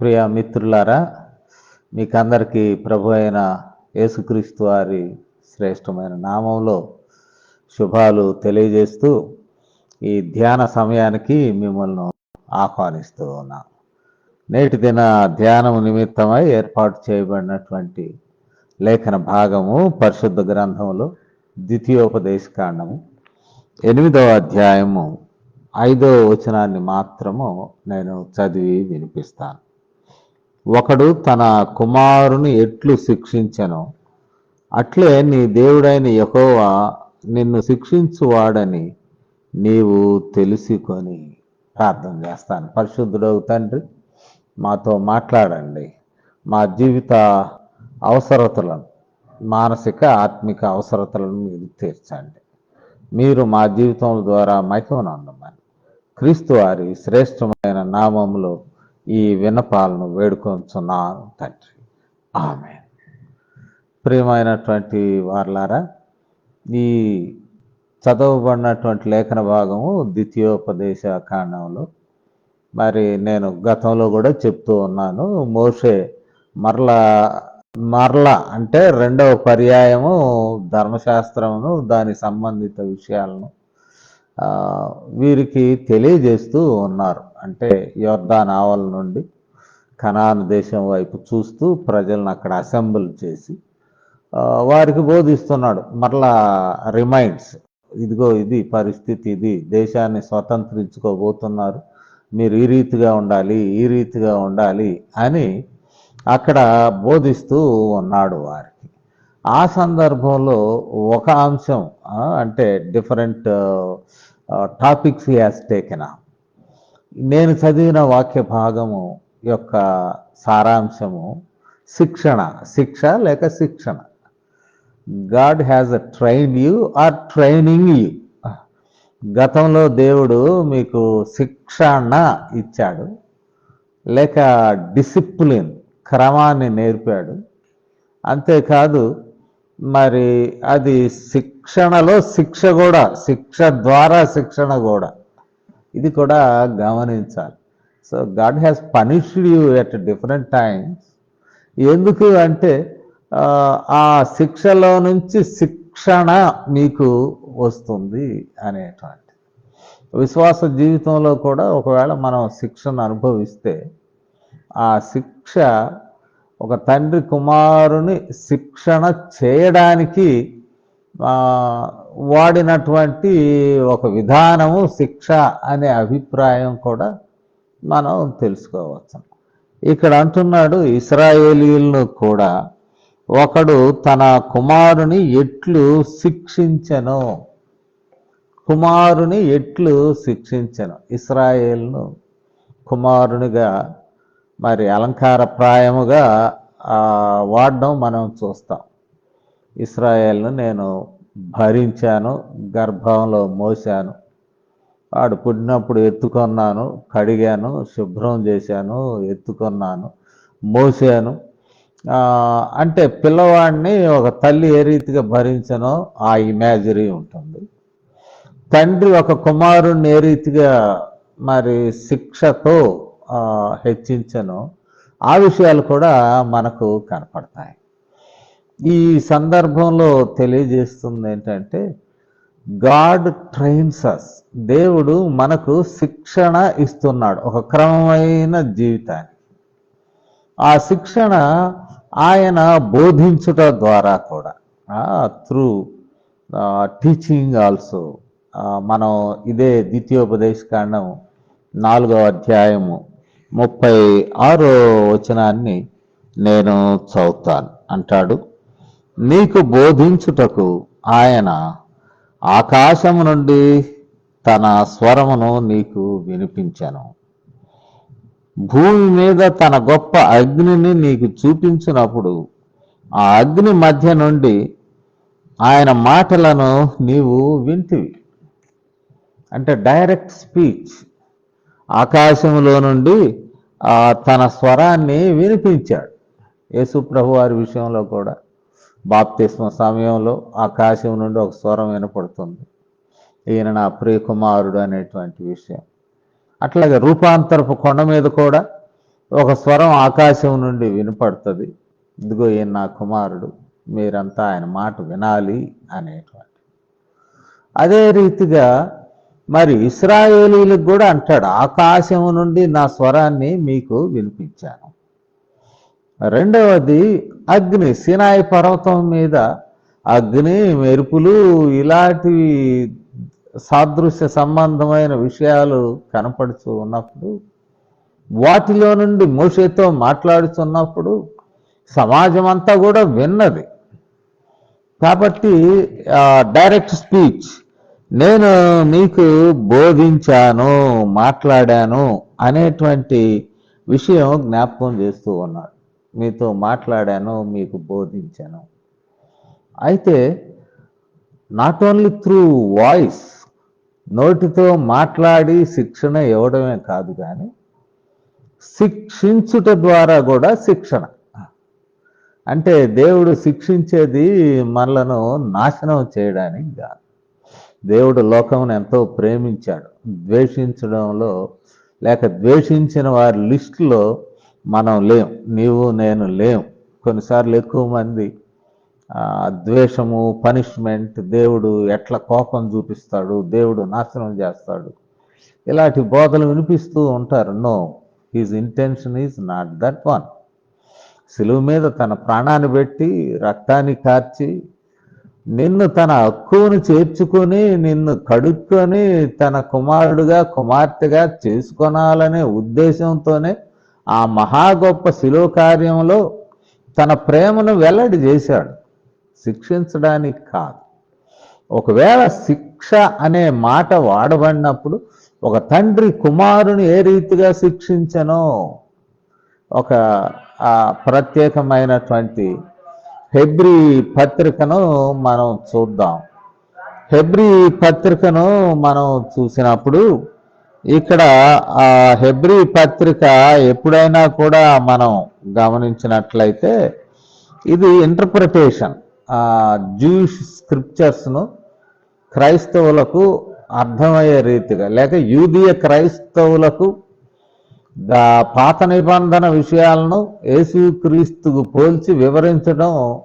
ప్రియ మిత్రులారా మీకందరికీ ప్రభు అయిన యేసుక్రీస్తు వారి శ్రేష్టమైన నామంలో శుభాలు తెలియజేస్తూ ఈ ధ్యాన సమయానికి మిమ్మల్ని ఆహ్వానిస్తూ ఉన్నాం. నేటి దిన ధ్యానం నిమిత్తమై ఏర్పాటు చేయబడినటువంటి లేఖన భాగము పరిశుద్ధ గ్రంథంలో ద్వితీయోపదేశ కాండము ఎనిమిదవ అధ్యాయము ఐదవ వచనాన్ని మాత్రము నేను చదివి వినిపిస్తాను. ఒకడు తన కుమారుని ఎట్లు శిక్షించను అట్లే నీ దేవుడైన యహోవా నిన్ను శిక్షించువాడని నీవు తెలుసుకొని ప్రార్థన చేస్తాను. పరిశుద్ధుడవు తండ్రి మాతో మాట్లాడండి. మా జీవిత అవసరతలను మానసిక ఆత్మిక అవసరతలను మీరు తీర్చండి. మీరు మా జీవితం ద్వారా మైకమనందమని క్రీస్తు వారి శ్రేష్టమైన నామములో ఈ విన్నపాలను వేడుకొంచున్నాను తండ్రి. ఆమె ప్రియమైనటువంటి వార్లారా ఈ చదవబడినటువంటి లేఖన భాగము ద్వితీయోపదేశ కాండంలో. మరి నేను గతంలో కూడా చెప్తూ ఉన్నాను మోషే మరలా మరలా అంటే రెండవ పర్యాయము ధర్మశాస్త్రమును దాని సంబంధిత విషయాలను వీరికి తెలియజేస్తూ ఉన్నారు. అంటే యోర్దాన్ ఆవల నుండి కనాన్ దేశం వైపు చూస్తూ ప్రజలను అక్కడ అసెంబుల్ చేసి వారికి బోధిస్తున్నాడు. మరలా రిమైండ్స్ ఇదిగో ఇది పరిస్థితి ఇది దేశాన్ని స్వతంత్రించుకోబోతున్నారు. మీరు ఈ రీతిగా ఉండాలి ఈ రీతిగా ఉండాలి అని అక్కడ బోధిస్తూ ఉన్నాడు వారికి. ఆ సందర్భంలో ఒక అంశం అంటే డిఫరెంట్ టాపిక్స్ యాజ్ టేకెన్ నేను చదివిన వాక్య భాగము యొక్క సారాంశము శిక్షణ శిక్ష లేక శిక్షణ. God has a train you or training you గతంలో దేవుడు మీకు శిక్షణ ఇచ్చాడు లేక డిసిప్లిన్ క్రమాన్ని నేర్పాడు. అంతేకాదు మరి అది శిక్షణలో శిక్ష కూడా శిక్ష ద్వారా శిక్షణ కూడా. ఇది కూడా గమనించాలి. So God has punished you at different times ఎందుకు అంటే ఆ, శిక్షలో నుంచి శిక్షణ మీకు వస్తుంది అనేటువంటి. విశ్వాస జీవితంలో కూడా ఒకవేళ మనం శిక్షను అనుభవిస్తే ఆ శిక్ష ఒక తండ్రి కుమారుని శిక్షణ చేయడానికి వాడినటువంటి ఒక విధానము శిక్ష అనే అభిప్రాయం కూడా మనం తెలుసుకోవచ్చు. ఇక్కడ అంటున్నాడు ఇస్రాయేలీలను కూడా ఒకడు తన కుమారుని ఎట్లు శిక్షించను? కుమారుని ఎట్లు శిక్షించను? ఇస్రాయేల్ను కుమారునిగా మరి అలంకారప్రాయముగా వాడడం మనం చూస్తాం. ఇస్రాయేల్ను నేను భరించాను గర్భంలో మోసాను వాడు పుట్టినప్పుడు ఎత్తుకొన్నాను కడిగాను శుభ్రం చేశాను ఎత్తుకొన్నాను మోసాను అంటే పిల్లవాడిని ఒక తల్లి ఏ రీతిగా భరించనో ఆ ఇమాజిరీ ఉంటుంది. తండ్రి ఒక కుమారుణ్ణి ఏ రీతిగా మరి శిక్షతో హెచ్చించను. ఆ విషయాలు కూడా మనకు కనపడతాయి. ఈ సందర్భంలో తెలియజేస్తుంది ఏంటంటే గాడ్ ట్రైన్స్ అస్ దేవుడు మనకు శిక్షణ ఇస్తున్నాడు ఒక క్రమమైన జీవితాన్ని ఆ శిక్షణ ఆయన బోధించుట ద్వారా కూడా త్రూ టీచింగ్ ఆల్సో మనం ఇదే ద్వితీయోపదేశ కాండం నాలుగవ అధ్యాయము ముప్పై ఆరో వచనాన్ని నేను చదువుతాను. అంటాడు నీకు బోధించుటకు ఆయన ఆకాశము నుండి తన స్వరమును నీకు వినిపించను. భూమి మీద తన గొప్ప అగ్నిని నీకు చూపించినప్పుడు ఆ అగ్ని మధ్య నుండి ఆయన మాటలను నీవు వింటివి. అంటే డైరెక్ట్ స్పీచ్. ఆకాశంలో నుండి తన స్వరాన్ని వినిపించాడు. యేసుప్రభు వారి విషయంలో కూడా బాప్తిస్మ సమయంలో ఆకాశం నుండి ఒక స్వరం వినపడుతుంది. ఈయన నా ప్రియ కుమారుడు అనేటువంటి విషయం. అట్లాగే రూపాంతరపు కొండ మీద కూడా ఒక స్వరం ఆకాశం నుండి వినపడుతుంది. ఇదిగో ఈయన నా కుమారుడు మీరంతా ఆయన మాట వినాలి అనేటువంటి. అదే రీతిగా మరి ఇస్రాయేలీలకు కూడా అంటాడు ఆకాశం నుండి నా స్వరాన్ని మీకు వినిపించాను. రెండవది అగ్ని సినాయి పర్వతం మీద అగ్ని మెరుపులు ఇలాంటి సాదృశ్య సంబంధమైన విషయాలు కనపడుతూ ఉన్నప్పుడు వాటిలో నుండి మోషేతో మాట్లాడుతున్నప్పుడు సమాజం అంతా కూడా విన్నది. కాబట్టి డైరెక్ట్ స్పీచ్ నేను మీకు బోధించాను మాట్లాడాను అనేటువంటి విషయం జ్ఞాపకం చేస్తూ ఉన్నాడు. మీతో మాట్లాడాను మీకు బోధించాను. అయితే నాట్ ఓన్లీ త్రూ వాయిస్ నోటితో మాట్లాడి శిక్షణ ఇవ్వడమే కాదు కానీ శిక్షించుట ద్వారా కూడా శిక్షణ. అంటే దేవుడు శిక్షించేది మనలను నాశనం చేయడానికి కాదు. దేవుడు లోకమును ఎంతో ప్రేమించాడు. ద్వేషించడంలో లేక ద్వేషించిన వారి లిస్టులో మనం లేం. నీవు నేను లేం. కొన్నిసార్లు ఎక్కువ మంది ద్వేషము పనిష్మెంట్ దేవుడు ఎట్లా కోపం చూపిస్తాడు దేవుడు నాశనం చేస్తాడు. ఇలాంటి బోధలు వినిపిస్తూ ఉంటారు. No his intention is not that one. సిలువు మీద తన ప్రాణాన్ని పెట్టి రక్తాన్ని కార్చి నిన్ను తన హక్కును చేర్చుకొని నిన్ను కడుక్కొని తన కుమారుడుగా కుమార్తెగా చేసుకొనాలనే ఉద్దేశంతోనే ఆ మహా గొప్ప శిలువ కార్యంలో తన ప్రేమను వెల్లడి చేశాడు. శిక్షించడానికి కాదు. ఒకవేళ శిక్ష అనే మాట వాడబడినప్పుడు ఒక తండ్రి కుమారుని ఏ రీతిగా శిక్షించనో ఒక ప్రత్యేకమైనటువంటి హెబ్రి పత్రికను మనం చూద్దాం. హెబ్రి పత్రికను మనం చూసినప్పుడు ఇక్కడ ఆ హెబ్రి పత్రిక ఎప్పుడైనా కూడా మనం గమనించినట్లయితే ఇది ఇంటర్ప్రిటేషన్ జూయిష్ స్క్రిప్చర్స్ను క్రైస్తవులకు అర్థమయ్యే రీతిగా లేక యూదియ క్రైస్తవులకు పాత నిబంధన విషయాలను యేసుక్రీస్తుకు పోల్చి వివరించడం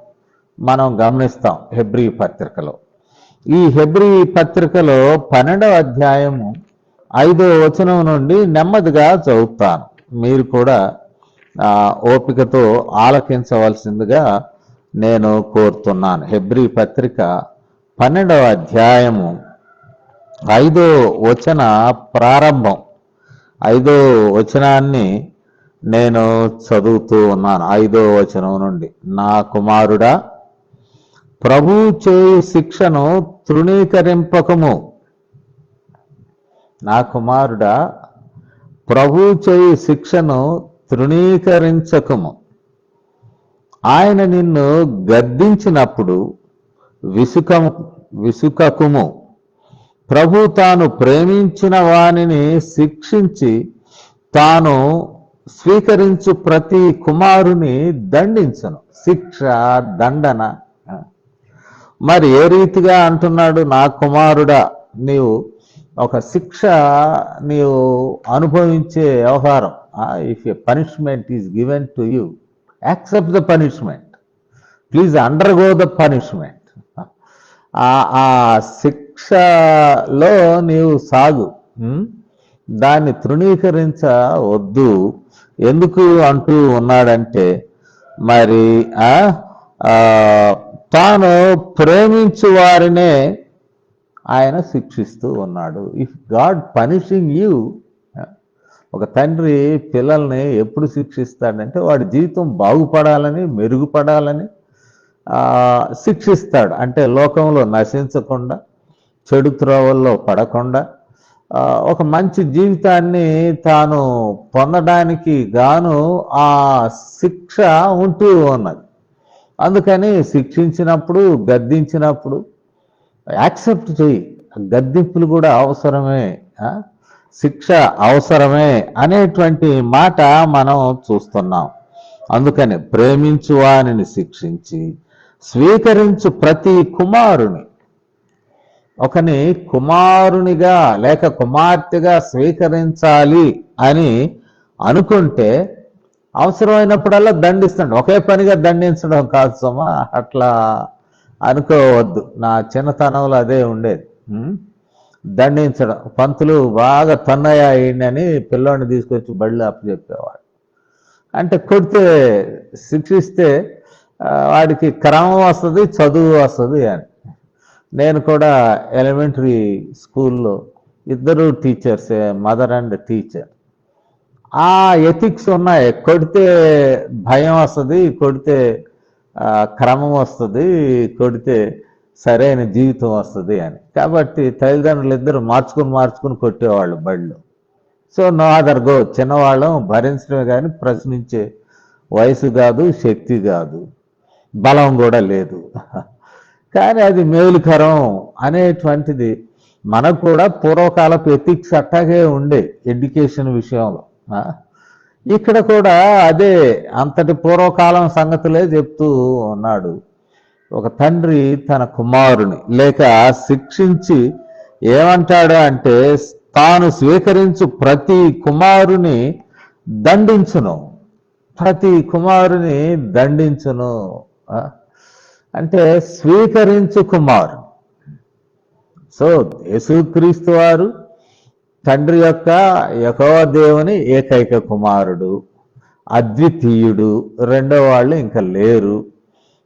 మనం గమనిస్తాం హెబ్రీ పత్రికలో. ఈ హెబ్రీ పత్రికలో పన్నెండవ అధ్యాయము ఐదో వచనం నుండి నెమ్మదిగా చదువుతాను. మీరు కూడా ఓపికతో ఆలకించవలసిందిగా నేను కోరుతున్నాను. హెబ్రీ పత్రిక పన్నెండవ అధ్యాయము ఐదో వచన ప్రారంభం. ఐదో వచనాన్ని నేను చదువుతూ ఉన్నాను ఐదో వచనం నుండి. నా కుమారుడా ప్రభు చేయు శిక్షను తృణీకరింపకము. నా కుమారుడా ప్రభు చేయు శిక్షను తృణీకరించకము. ఆయన నిన్ను గద్దించినప్పుడు విసుకము విసుకకుము. ప్రభు తాను ప్రేమించిన వానిని శిక్షించి తాను స్వీకరించు ప్రతి కుమారుని దండించను. శిక్ష దండన. మరి ఏ రీతిగా అంటున్నాడు నా కుమారుడా నీవు ఒక శిక్ష నీవు అనుభవించే వ్యవహారం. If a punishment is given to you accept the punishment please undergo the punishment ఆ దీక్షలో నీవు సాగు. దాన్ని తృణీకరించవద్దు. ఎందుకు అంటూ ఉన్నాడంటే మరి తాను ప్రేమించు వారినే ఆయన శిక్షిస్తూ ఉన్నాడు. ఇఫ్ గాడ్ పనిషింగ్ యూ ఒక తండ్రి పిల్లల్ని ఎప్పుడు శిక్షిస్తాడంటే వాడి జీవితం బాగుపడాలని మెరుగుపడాలని శిక్షిస్తాడు. అంటే లోకంలో నశించకుండా చెడు త్రోవల్లో పడకుండా ఒక మంచి జీవితాన్ని తాను పొందడానికి గాను ఆ శిక్ష ఉంటూ ఉన్నది. అందుకని శిక్షించినప్పుడు గద్దించినప్పుడు యాక్సెప్ట్ చేయి గద్దింపులు కూడా అవసరమే శిక్ష అవసరమే అనేటువంటి మాట మనం చూస్తున్నాం. అందుకని ప్రేమించు వానిని శిక్షించి స్వీకరించు ప్రతి కుమారుని ఒకని కుమారునిగా లేక కుమార్తెగా స్వీకరించాలి అని అనుకుంటే అవసరమైనప్పుడల్లా దండిస్తాడు. ఒకే పనిగా దండించడం కాదు సుమా అట్లా అనుకోవద్దు. నా చిన్నతనంలో అదే ఉండేది. దండించడం. పంతులు బాగా తన్నయ్య అని పిల్లోడిని తీసుకొచ్చి బళ్ళు అప్పచెప్పేవాడు. అంటే కొడితే శిక్షిస్తే వాడికి క్రమం వస్తుంది చదువు వస్తుంది అని. నేను కూడా ఎలిమెంటరీ స్కూల్లో ఇద్దరు టీచర్స్ మదర్ అండ్ టీచర్ ఆ ఎథిక్స్ ఉన్నాయి. కొడితే భయం వస్తుంది కొడితే క్రమం వస్తుంది కొడితే సరైన జీవితం వస్తుంది అని. కాబట్టి తల్లిదండ్రులు ఇద్దరు మార్చుకుని మార్చుకుని కొట్టేవాళ్ళు బళ్ళు. సో నో అదర్ గో చిన్నవాళ్ళం భరించడమే కానీ ప్రశ్నించే వయసు కాదు శక్తి కాదు. బలం కూడా లేదు. కానీ అది మేలుకరం అనేటువంటిది మనకు కూడా పూర్వకాల ఎథిక్స్ అట్టాగే ఉండే ఎడ్యుకేషన్ విషయంలో. ఇక్కడ కూడా అదే అంతటి పూర్వకాలం సంగతులే చెప్తూ ఉన్నాడు. ఒక తండ్రి తన కుమారుని లేక శిక్షించి ఏమంటాడు అంటే తాను స్వీకరించు ప్రతి కుమారుని దండించును. ప్రతి కుమారుని దండించును. అంటే స్వీకరించు కుమారు. సో యేసుక్రీస్తు వారు తండ్రి యొక్క యెహోవ దేవుని ఏకైక కుమారుడు అద్వితీయుడు రెండో వాళ్ళు ఇంకా లేరు.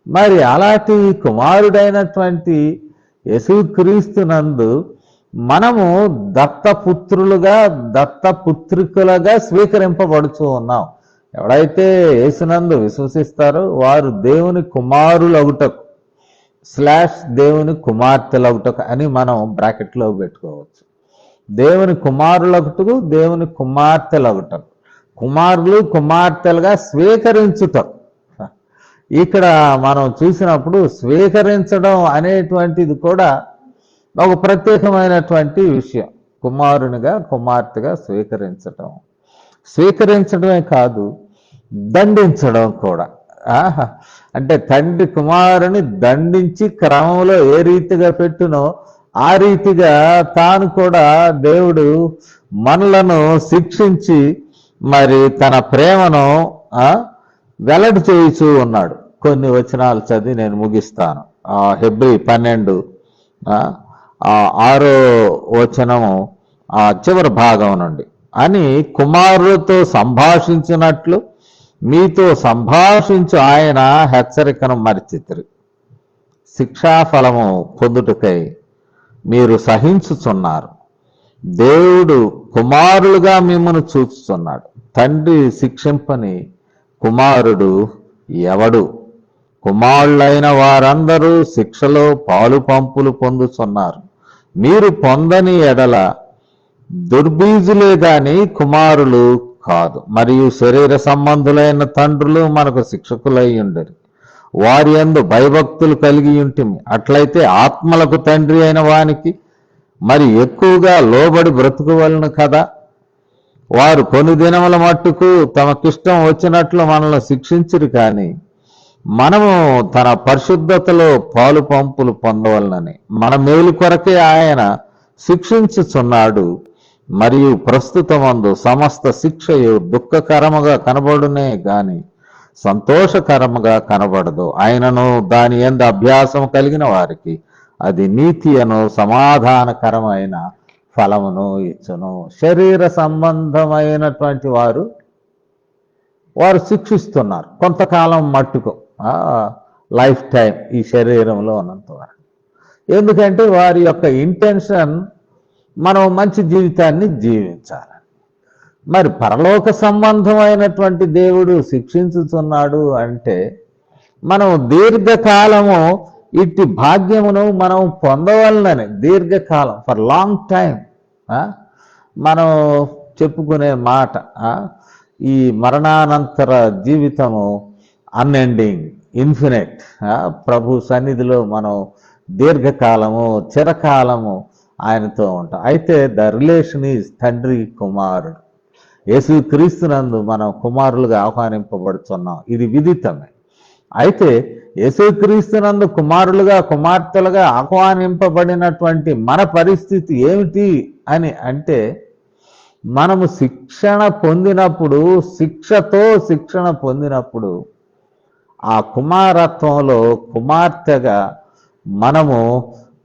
మరి అలాంటి కుమారుడైనటువంటి యేసుక్రీస్తునందు మనము దత్తపుత్రులుగా దత్తపుత్రికలుగా స్వీకరింపబడుతూ ఉన్నాం. ఎవడైతే యేసునందు విశ్వసిస్తారో వారు దేవుని కుమారులగుటకు స్లాష్ దేవుని కుమార్తెలగుటకు అని మనం బ్రాకెట్లో పెట్టుకోవచ్చు. దేవుని కుమారులగుటకు దేవుని కుమార్తెలగుటకు. కుమారులు కుమార్తెలుగా స్వీకరించుట. ఇక్కడ మనం చూసినప్పుడు స్వీకరించడం అనేటువంటిది కూడా ఒక ప్రత్యేకమైనటువంటి విషయం. కుమారునిగా కుమార్తెగా స్వీకరించటం. స్వీకరించడమే కాదు దండించడం కూడా. అంటే తండ్రి కుమారుని దండించి క్రమంలో ఏ రీతిగా పెట్టునో ఆ రీతిగా తాను కూడా దేవుడు మనలను శిక్షించి మరి తన ప్రేమను వెల్లడి చేయిచూ ఉన్నాడు. కొన్ని వచనాలు చదివి నేను ముగిస్తాను. హెబ్రి పన్నెండు ఆరో వచనము ఆ చివరి భాగం నుండి. అని కుమారులతో సంభాషించినట్లు మీతో సంభాషించు ఆయన హెచ్చరికను మరిచితిరి. శిక్షాఫలము పొందుటకై మీరు సహించుచున్నారు. దేవుడు కుమారులుగా మిమ్మను చూచుచున్నాడు. తండ్రి శిక్షింపని కుమారుడు ఎవడు? కుమారులైన వారందరూ శిక్షలో పాలు పంపులు పొందుచున్నారు. మీరు పొందని ఎడల దుర్బీజులే గాని కుమారులు కాదు. మరియు శరీర సంబంధులైన తండ్రులు మనకు శిక్షకులై ఉండరు. వారి యందు భయభక్తులు కలిగి ఉంటిమి. అట్లయితే ఆత్మలకు తండ్రి అయిన వానికి మరి ఎక్కువగా లోబడి బ్రతుకువలను కదా. వారు కొన్ని దినముల మట్టుకు తమకిష్టం వచ్చినట్లు మనల్ని శిక్షించరు కానీ మనము తన పరిశుద్ధతలో పాలు పంపులు పొందవలనని మన మేలు కొరకే ఆయన శిక్షించుచున్నాడు మరియు ప్రస్తుతమందు సమస్త శిక్షయు దుఃఖకరముగా కనబడునే గాని సంతోషకరముగా కనబడదు. ఆయనను దాని ఎందు అభ్యాసం కలిగిన వారికి అది నీతి అను సమాధానకరమైన ఫలమును ఇచ్చును. శరీర సంబంధమైనటువంటి వారు వారు శిక్షిస్తున్నారు. కొంతకాలం మట్టుకు లైఫ్ టైం ఈ శరీరంలో ఉన్నంత వరకు. ఎందుకంటే వారి యొక్క ఇంటెన్షన్ మనం మంచి జీవితాన్ని జీవించాలి. మరి పరలోక సంబంధమైనటువంటి దేవుడు శిక్షించుతున్నాడు అంటే మనం దీర్ఘకాలము ఇట్టి భాగ్యమును మనం పొందవలనని దీర్ఘకాలం ఫర్ లాంగ్ టైం మనం చెప్పుకునే మాట ఈ మరణానంతర జీవితము అన్ఎండింగ్ ఇన్ఫినైట్ ప్రభు సన్నిధిలో మనం దీర్ఘకాలము చిరకాలము ఆయనతో ఉంటాం. అయితే ద రిలేషన్ ఈజ్ తండ్రి కుమారుడు. యేసు క్రీస్తునందు మనం కుమారులుగా ఆహ్వానింపబడుతున్నాం. ఇది విదితమే. అయితే యేసుక్రీస్తునందు కుమారులుగా కుమార్తెలుగా ఆహ్వానింపబడినటువంటి మన పరిస్థితి ఏమిటి అని అంటే మనము శిక్షణ పొందినప్పుడు శిక్షతో శిక్షణ పొందినప్పుడు ఆ కుమారత్వంలో కుమార్తెగా మనము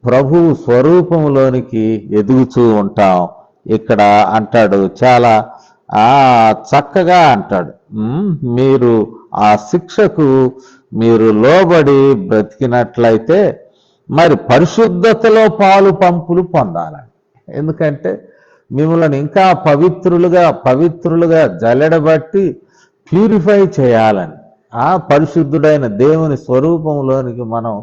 ప్రభువు స్వరూపంలోనికి ఎదుగుతూ ఉంటాం. ఇక్కడ అంటాడు చాలా ఆ చక్కగా అంటాడు. మీరు ఆ శిక్షకు మీరు లోబడి బ్రతికినట్లయితే మరి పరిశుద్ధతలో పాలు పంపులు పొందాలని ఎందుకంటే మిమ్మల్ని ఇంకా పవిత్రులుగా పవిత్రులుగా జల్లెడబట్టి ప్యూరిఫై చేయాలని ఆ పరిశుద్ధుడైన దేవుని స్వరూపంలోనికి మనం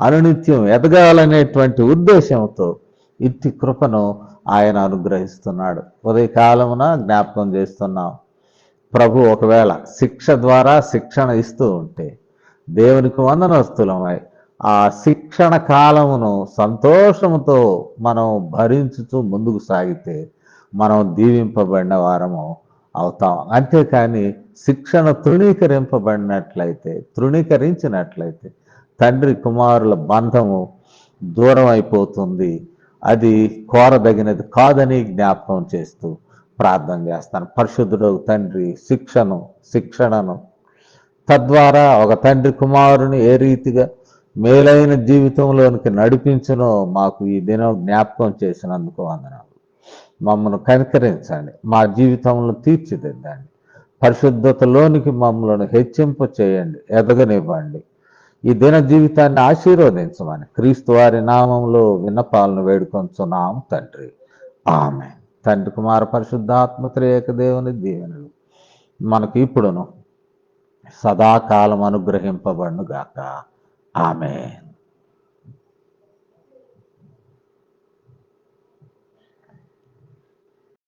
అనునిత్యం ఎదగాలనేటువంటి ఉద్దేశంతో ఇట్టి కృపను ఆయన అనుగ్రహిస్తున్నాడు. ఉదయకాలమున జ్ఞాపకం చేస్తున్నాం. ప్రభు ఒకవేళ శిక్ష ద్వారా శిక్షణ ఇస్తూ ఉంటే దేవునికి వందనస్తులమై ఆ శిక్షణ కాలమును సంతోషముతో మనం భరించుతూ ముందుకు సాగితే మనం దీవింపబడిన వారము అవుతాం. అంతేకాని శిక్షణ తృణీకరింపబడినట్లయితే తృణీకరించినట్లయితే తండ్రి కుమారుల బంధము దూరం అయిపోతుంది. అది కోరదగినది కాదని జ్ఞాపకం చేస్తూ ప్రార్థన చేస్తాను. పరిశుద్ధుడు తండ్రి శిక్షను శిక్షణను. తద్వారా ఒక తండ్రి కుమారుని ఏ రీతిగా మేలైన జీవితంలోనికి నడిపించునో మాకు ఈ దినం జ్ఞాపకం చేసినందుకు వందనాలు. మమ్మల్ని కనికరించండి. మా జీవితంలో తీర్చిదిద్దండి. పరిశుద్ధతలోనికి మమ్మల్ని హెచ్చింప చేయండి ఎదగనివ్వండి. ఈ దిన జీవితాన్ని ఆశీర్వదించమని క్రీస్తు వారి నామంలో విన్నపాలను వేడుకొంచున్నాం తండ్రి. ఆమె తండ్రి కుమార పరిశుద్ధాత్మత్రేక దేవుని దీవెనలు మనకి ఇప్పుడును సదాకాలం అనుగ్రహింపబడును గాక ఆమె